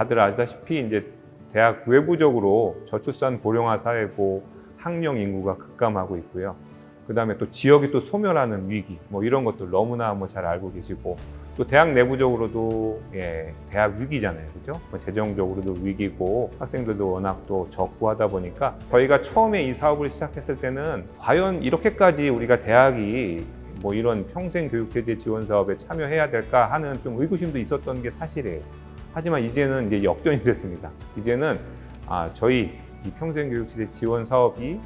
다들 아시다시피 이제 대학 외부적으로 저출산 고령화 사회고 학령 인구가 급감하고 있고요. 그 다음에 또 지역이 또 소멸하는 위기, 뭐 이런 것들 너무나 뭐 잘 알고 계시고, 또 대학 내부적으로도 예, 대학 위기잖아요. 그죠? 뭐 재정적으로도 위기고 학생들도 워낙 또 적고 하다 보니까 저희가 처음에 이 사업을 시작했을 때는 과연 이렇게까지 우리가 대학이 뭐 이런 평생 교육체제 지원 사업에 참여해야 될까 하는 좀 의구심도 있었던 게 사실이에요. 하지만 이제는 이제 역전이 됐습니다. 이제는 아, 저희 이 평생교육체제 지원 사업이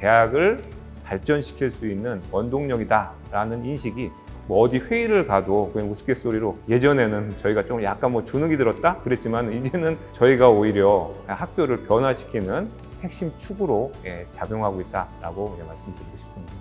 대학을 발전시킬 수 있는 원동력이다라는 인식이 뭐 어디 회의를 가도 그냥 우스갯소리로 예전에는 저희가 좀 약간 뭐 주눅이 들었다 그랬지만 이제는 저희가 오히려 학교를 변화시키는 핵심 축으로 예, 작용하고 있다라고 예, 말씀드리고 싶습니다.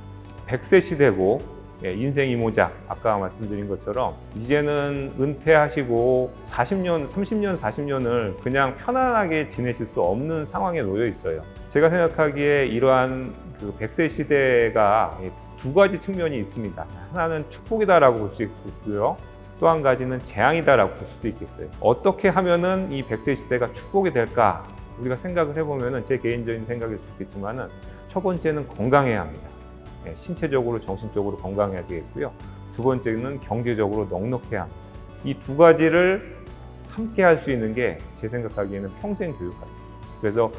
100세 시대고 예, 인생 이모작 아까 말씀드린 것처럼 이제는 은퇴하시고 40년, 30년, 40년을 그냥 편안하게 지내실 수 없는 상황에 놓여 있어요. 제가 생각하기에 이러한 그 100세 시대가 두 가지 측면이 있습니다. 하나는 축복이다라고 볼 수 있고요. 또 한 가지는 재앙이다라고 볼 수도 있겠어요. 어떻게 하면은 이 100세 시대가 축복이 될까? 우리가 생각을 해보면은 제 개인적인 생각일 수 있겠지만은 첫 번째는 건강해야 합니다. 예, 신체적으로 정신적으로 건강해야 되겠고요. 두 번째는 경제적으로 넉넉해야. 이 두 가지를 함께 할 수 있는 게 제 생각하기에는 평생 교육 같아요. 그래서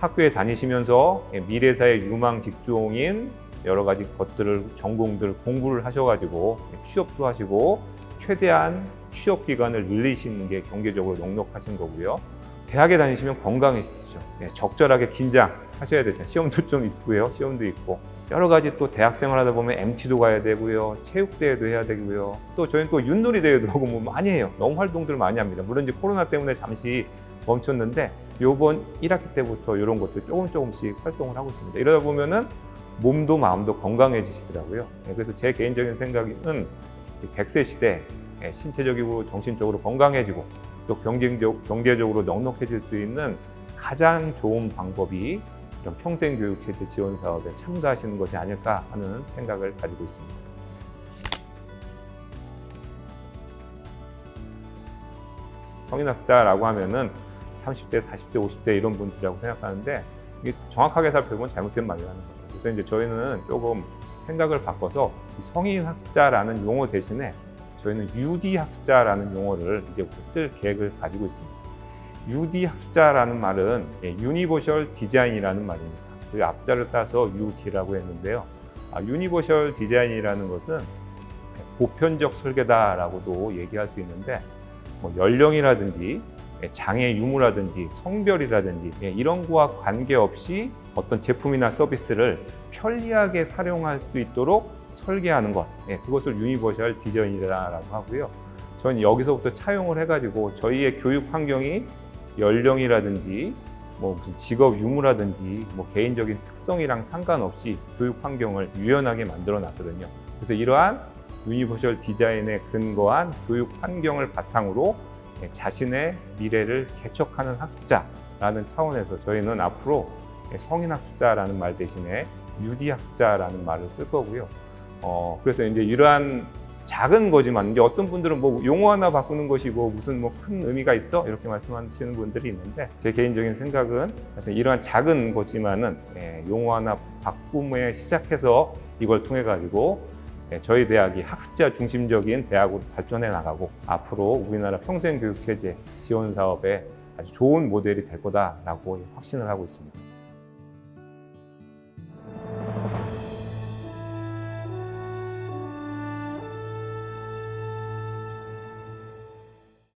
학교에 다니시면서 예, 미래사의 유망 직종인 여러 가지 것들을 전공들 공부를 하셔가지고 예, 취업도 하시고 최대한 취업 기간을 늘리시는 게 경제적으로 넉넉하신 거고요. 대학에 다니시면 건강해지시죠. 예, 적절하게 긴장하셔야 되죠. 시험도 좀 있고요. 시험도 있고 여러 가지 또 대학 생활 하다 보면 MT도 가야 되고요. 체육대회도 해야 되고요. 또 저희는 또 윷놀이 대회도 하고 뭐 많이 해요. 너무 활동들 많이 합니다. 물론 이제 코로나 때문에 잠시 멈췄는데 요번 1학기 때부터 이런 것들 조금 조금씩 활동을 하고 있습니다. 이러다 보면은 몸도 마음도 건강해지시더라고요. 예, 그래서 제 개인적인 생각은 이 100세 시대 예, 신체적이고 정신적으로 건강해지고 또 경제적, 경제적으로 넉넉해질 수 있는 가장 좋은 방법이 이런 평생교육체제 지원 사업에 참가하시는 것이 아닐까 하는 생각을 가지고 있습니다. 성인학자라고 하면은 30대, 40대, 50대 이런 분들이라고 생각하는데 이게 정확하게 살펴보면 잘못된 말이라는 거죠. 그래서 이제 저희는 조금 생각을 바꿔서 이 성인 학습자라는 용어 대신에 저희는 UD 학습자라는 용어를 이제부터 쓸 계획을 가지고 있습니다. UD 학습자라는 말은 유니버셜 디자인이라는 말입니다. 그 앞자를 따서 UD라고 했는데요. 아, 유니버셜 디자인이라는 것은 보편적 설계다라고도 얘기할 수 있는데 뭐 연령이라든지 장애 유무라든지 성별이라든지 예, 이런 거와 관계없이 어떤 제품이나 서비스를 편리하게 사용할 수 있도록 설계하는 것 예, 그것을 유니버셜 디자인이라고 하고요. 저는 여기서부터 차용을 해가지고 저희의 교육 환경이 연령이라든지 뭐 무슨 직업 유무라든지 뭐 개인적인 특성이랑 상관없이 교육 환경을 유연하게 만들어 놨거든요. 그래서 이러한 유니버셜 디자인에 근거한 교육 환경을 바탕으로 예, 자신의 미래를 개척하는 학습자라는 차원에서 저희는 앞으로 예, 성인 학습자라는 말 대신에 유디 학습자라는 말을 쓸 거고요. 어, 그래서 이제 이러한 작은 거지만 이제 어떤 분들은 뭐 용어 하나 바꾸는 것이고 무슨 뭐 큰 의미가 있어 이렇게 말씀하시는 분들이 있는데 제 개인적인 생각은 이러한 작은 거지만은 예, 용어 하나 바꿈에 시작해서 이걸 통해 가지고 예, 저희 대학이 학습자 중심적인 대학으로 발전해 나가고 앞으로 우리나라 평생교육체제 지원 사업에 아주 좋은 모델이 될 거다라고 확신을 하고 있습니다.